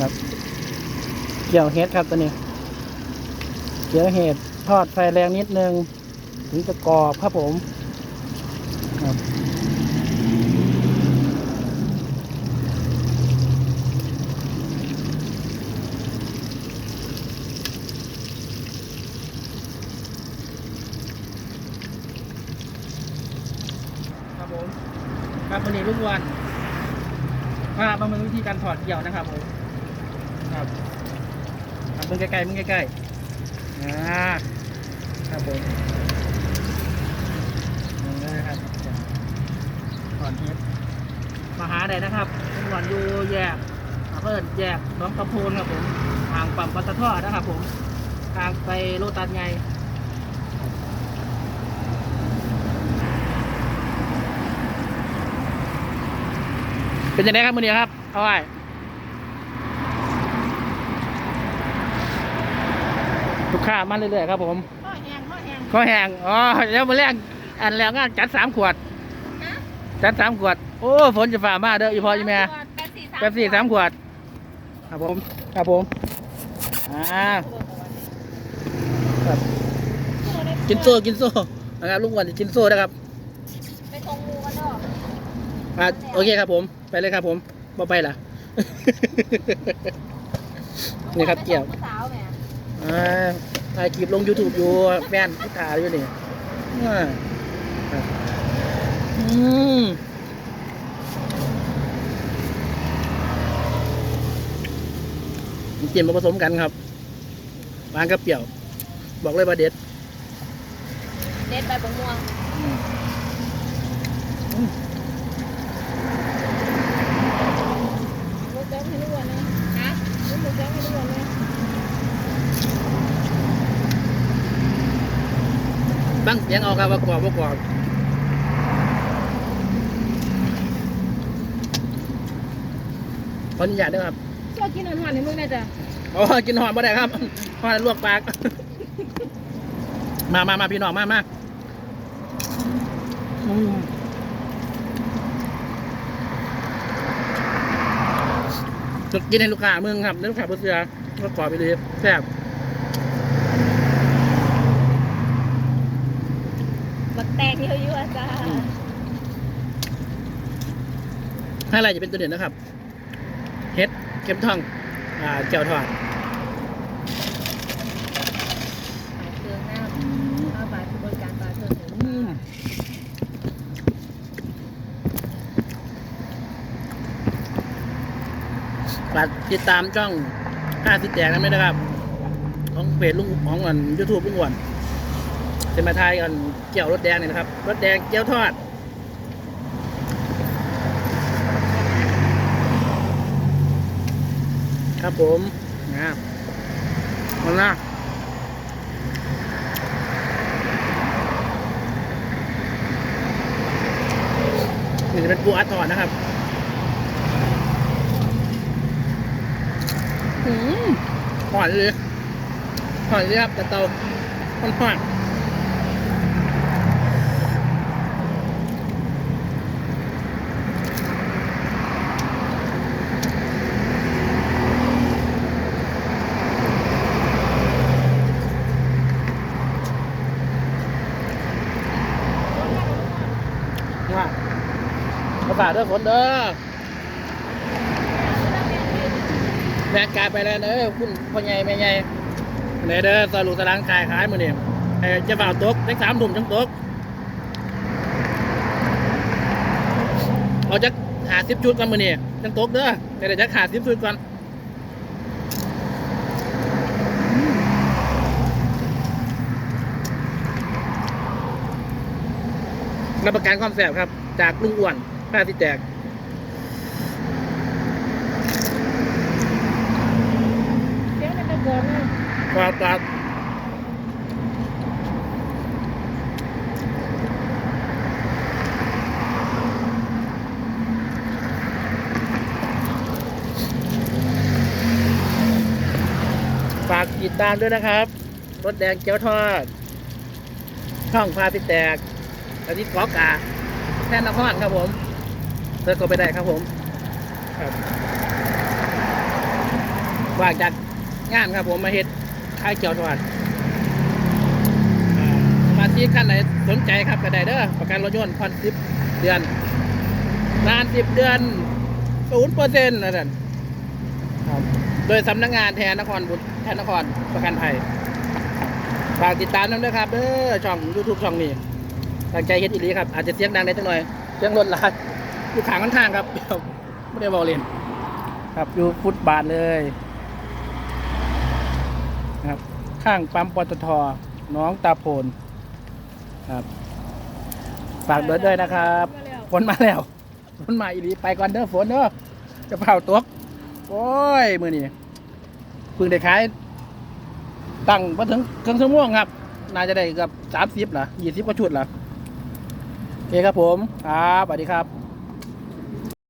ครับเกี่ยวเห็ดครับตัวนี้เกี่ยวเห็ดทอดไฟแรงนิดนึงถึงจะกรอบครับผมครับครับผมครับวันนี้ลูกวันพามาเมือวิธีการถอดเกี่ยวนะครับผม ครับมึงใกล้ๆมึงใกล้ๆอ่าครับผมนี่นะครับถอดเฮ็ดมาหาได้นะครับลูกวันอยู่แยกอ่าเพิ่นแยกน้องกระโพนครับผมทางปั๊มปัตทนะครับผมทางไปโลตัสไงเป็นยังไงครับมือนี้ครับเอาไว้ ลูกค้ามาเรื่อยๆครับผมข้อแห้งข้อแห้งข้อแห้งอ๋อแล้วมาแรกอันแล้วงานจัดสามขวดนะจัดสามขวด โอ้ฝนจะฝ่ามาเด้ออีพออีแม่แป๊บสี่สามแป๊บสี่สามขวดครับผมครับผมอ่าครับกินโซ่กินโซ่นะครับลุงวันกินโซ่นะครับไปตรงมูกันเนาะอ่าโอเคครับผม ไปเลยครับผมบ่ไปล่ะนี่ครับเกี่ยว อ่าถ่ายคลิปลง YouTube อยู่แฟนผู้ถ่ายอยู่นี่อ่าครับอืมเปลี่ยนมาผสมกันครับหวานกับเปรี้ยว บอกเลยว่าเด็ด เด็ดใบบังม่วง อืมอืม ลูกแก้วให้ด้วยนะฮะลูกแก้วให้ด้วยนะ ตั้งเสียงเอาครับว่ากรอบว่ากรอบขออนุญาตด้วยครับชอบกินอาหารในมึงนะจ๊ะโอ้ยกินหอมมาได้ครับหอมลวกปาก มามามาพี่น้องมามาอืมกินให้ลูกค้ามึงครับแล้วลูกค้าเพื่อเสือก็กรอบไปเลยแซ่บ บัก แตกที่เขาอยู่อะจ้าให้อะไรจะเป็นตัวเด่นนะครับ เฮ็ดเข็มทอง อ่าเจียวทอดเครื่องหน้าข้าวปลาบริการปลาเถื่อนอืมฝากติดตามช่องค่าสิแจกนะไม่นะครับ ของเพจลุงของอันยูทูบลุงอ้วน จะมาทายกันเกี่ยวรถแดงเนี่ยนะครับ รถแดงเกี๊ยวทอด ครับผมนะมันนะนี่จะเป็นปูอัดทอดนะครับอืมหอนเลยหอนเลยครับแต่เตาหอน ว่ามาฝากเด้อฝนเด้อแรงกายไปแล้วเด้อคุณพ่อใหญ่แม่ใหญ่เนเด้อสรุปตารางกายขายมือนี่เอ้จะฝ่ากตกเล็กสามถุ่มจังตกเอาจะหาสิบชุดก่อนมือนี่จังตกเด้อเดี๋ยวจะขาดสิบชุดก่อน รับประกันความแสบครับ จากลุงอ้วนผ้าที่แตกเสียงมันตะโกนเลยกรอบกรอบฝากติดตามด้วยนะครับ รถแดงเกี๊ยวทอด ช่องพาติแตก อาทิตย์กอกาแท่นนครครับผมเซิร์ชก็ไปได้ครับผมครับว่างจากงานครับผมมาเฮ็ดขายเกียวทอดอ่าสมาชิกท่านไหนสนใจครับก็ได้เด้อประกันรถยนต์ผ่อนสิบเดือนนานสิบเดือนศูนย์เปอร์เซ็นต์นะท่านโดยสำนักงานแทนนครบุรีแทนนครประกันภัยฝากติดตามน้ำด้วยครับเด้อช่องยูทูบช่องนี้ ตั้งใจเฮ็ดอีหลีครับ อาจจะเสียงดังได้จังหน่อยเสียงรถลายอยู่ขางข้างๆครับเดี๋ยวไม่ได้บอกเล่นครับอยู่ฟุตบาทเลยครับข้างปั๊มปตทน้องตาโพนครับฝากเบิร์ดด้วยนะครับฝนมาแล้วฝนมาอีหลีไปก่อนเด้อฝนเด้อจะเผาตกโอ้ยมือนี้เพิ่งได้ขายตั้งมาถึงเครื่องชั่วโมงครับ น่าจะได้กับสามสิบละยี่สิบกว่าชุดละโอ เคครับผม ครับสวัสดีครับ